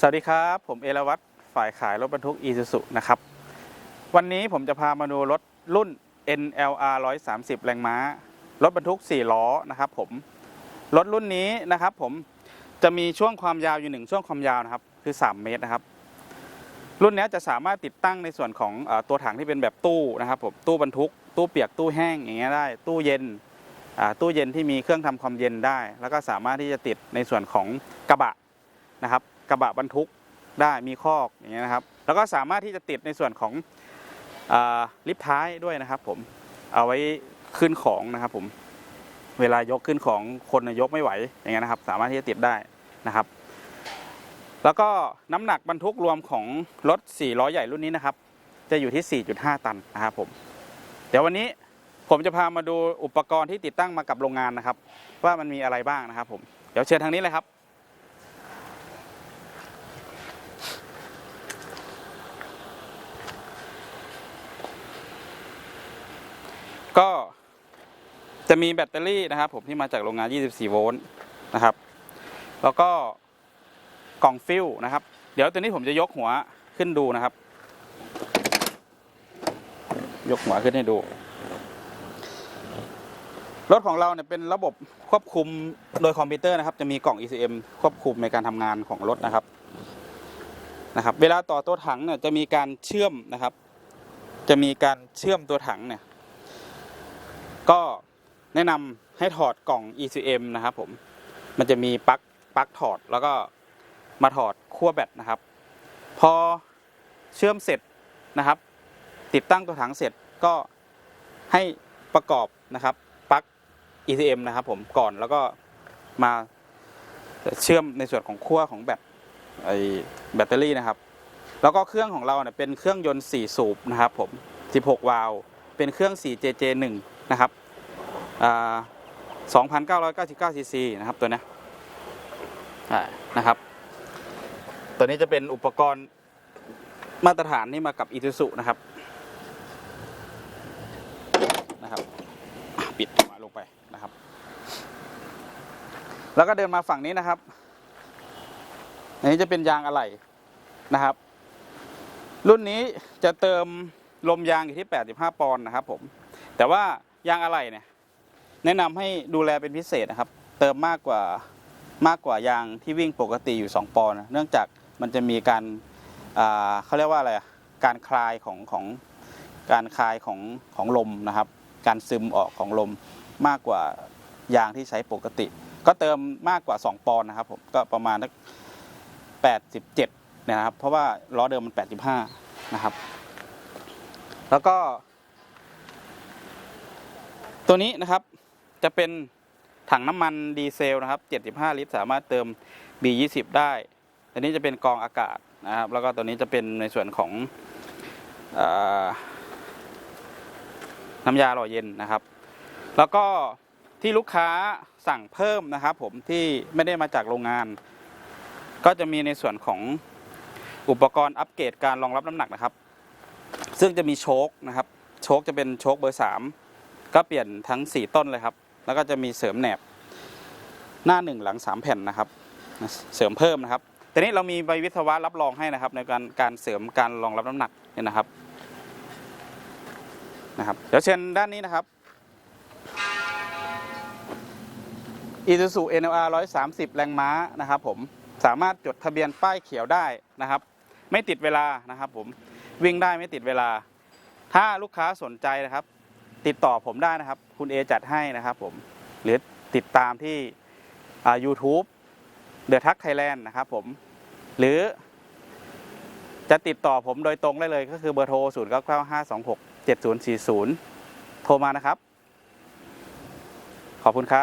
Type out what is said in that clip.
สวัสดีครับ ผมเอราวัตรฝ่ายขายรถบรรทุกอีซูซุนะครับ วันนี้ผมจะพามาดูรถรุ่น NLR 130 แรงม้า รถบรรทุก 4 ล้อนะครับผม รถรุ่นนี้นะครับผมจะมีช่วงความยาวอยู่หนึ่งช่วงความยาวนะครับ คือ 3 เมตรนะครับ รุ่นนี้จะสามารถติดตั้งในส่วนของอตัวถังที่เป็นแบบตู้นะครับผมตู้บรรทุก ตู้เปียกตู้แห้งอย่างเงี้ยได้ ตู้เย็นตู้เย็นที่มีเครื่องทำความเย็นได้ แล้วก็สามารถที่จะติดในส่วนของกระบะนะครับ กระบะบรรทุกได้มีคอกอย่างเงี้ยนะครับ แล้วก็สามารถที่จะติดในส่วนของอลิฟท้ายด้วยนะครับ ผมเอาไว้ขึ้นของนะครับ ผมเวลายกขึ้นของคนยกไม่ไหวอย่างเงี้ยนะครับ สามารถที่จะติดได้นะครับ แล้วก็น้ำหนักบรรทุกรวมของรถ4ล้อใหญ่รุ่นนี้นะครับ จะอยู่ที่ 4.5 ตันนะครับผมเดี๋ยววันนี้ผมจะพามาดูอุปกรณ์ที่ติดตั้งมากับโรงงานนะครับ ว่ามันมีอะไรบ้างนะครับ ผมเดี๋ยวเชิญทางนี้เลยครับ ก็ จะมีแบตเตอรี่นะครับ ผมที่มาจากโรงงาน 24 โวลต์นะครับ แล้วก็กล่องฟิลนะครับ เดี๋ยวตัวนี้ผมจะยกหัวขึ้นดูนะครับ ยกหัวขึ้นให้ดู รถของเราเนี่ยเป็นระบบควบคุมโดยคอมพิวเตอร์นะครับ จะมีกล่อง ECM ควบคุมในการทำงานของรถนะครับนะครับ เวลาต่อตัวถังเนี่ยจะมีการเชื่อมนะครับ จะมีการเชื่อมตัวถังเนี่ย ก็ แนะนำให้ถอดกล่อง ECM นะครับผม มันจะมีปลั๊กปลั๊กถอดแล้วก็มาถอดขั้วแบตนะครับ พอเชื่อมเสร็จนะครับ ติดตั้งตัวถังเสร็จก็ให้ประกอบนะครับปลั๊ก ECM นะครับผมก่อนแล้วก็มาเชื่อมในส่วนของขั้วของแบตไอแบตเตอรี่นะครับ แล้วก็เครื่องของเราเนี่ยเป็นเครื่องยนต์ 4 สูบนะครับผม 16 วาล์วเป็นเครื่อง 4JJ1 นะครับ 2,999ซีซีนะครับตัวนี้นะครับ ตัวนี้จะเป็นอุปกรณ์มาตรฐานที่มากับอี u ซุนะครับนะครับ ปิดหัวลงไปนะครับ แล้วก็เดินมาฝั่งนี้นะครับ อันนี้จะเป็นยางอะไหล่นะครับ รุ่นนี้จะเติมลมยางอยู่ที่ 85 ปอนด์นะครับผม แต่ว่ายางอะไหล่เนี่ย แนะนำให้ดูแลเป็นพิเศษนะครับ เติมมากกว่ามากกว่ายางที่วิ่งปกติอยู่ 2 ปอนด์นเนื่องจากมันจะมีการเขาเรียกว่าอะไรการคลายของของการคลายของของลมนะครับ การซึมออกของลมมากกว่ายางที่ใช้ปกติ ก็เติมมากกว่า 2 ปอนด์นะครับผมก็ประมาณสัก87เนี่ยนะครับ เพราะว่าล้อเดิมมัน 85 นะครับ แล้วก็ ตัวนี้นะครับ จะเป็นถังน้ำมันดีเซลนะครับ 75 ลิตร สามารถเติม B20 ได้ตัวนี้จะเป็นกองอากาศนะครับ แล้วก็ตัวนี้จะเป็นในส่วนของอน้ำยาหล่อเย็นนะครับ แล้วก็ที่ลูกค้าสั่งเพิ่มนะครับ ผมที่ไม่ได้มาจากโรงงาน ก็จะมีในส่วนของอุปกรณ์อัปเกรดการรองรับน้ำหนักนะครับ ซึ่งจะมีโชคนะครับ โชคจะเป็นโชคเบอร์สามก็เปลี่ยนทั้ง 4 ต้นเลยครับ แล้วก็จะมีเสริมแหนบหน้า 1 หลัง 3 แผ่นนะครับ เสริมเพิ่มนะครับแต่นี้เรามีใบวิศวะรับรองให้นะครับ ในการการเสริมการรองรับน้ำหนักเนี่ยนะครับนะครับเดี๋ยวเชิญด้านนี้นะครับ Isuzu NLR 130 แรงม้านะครับผมสามารถจดทะเบียนป้ายเขียวได้นะครับ ไม่ติดเวลานะครับผมวิ่งได้ไม่ติดเวลา ถ้าลูกค้าสนใจนะครับ ติดต่อผมได้นะครับ คุณเอจัดให้นะครับผมหรือติดตามที่อ่า YouTube The Truck Thailand นะครับผมหรือจะติดต่อผมโดยตรงได้เลยก็คือเบอร์โทร 0 9 9 5 2 6 7 0 4 0 โทรมานะครับ ขอบคุณครับ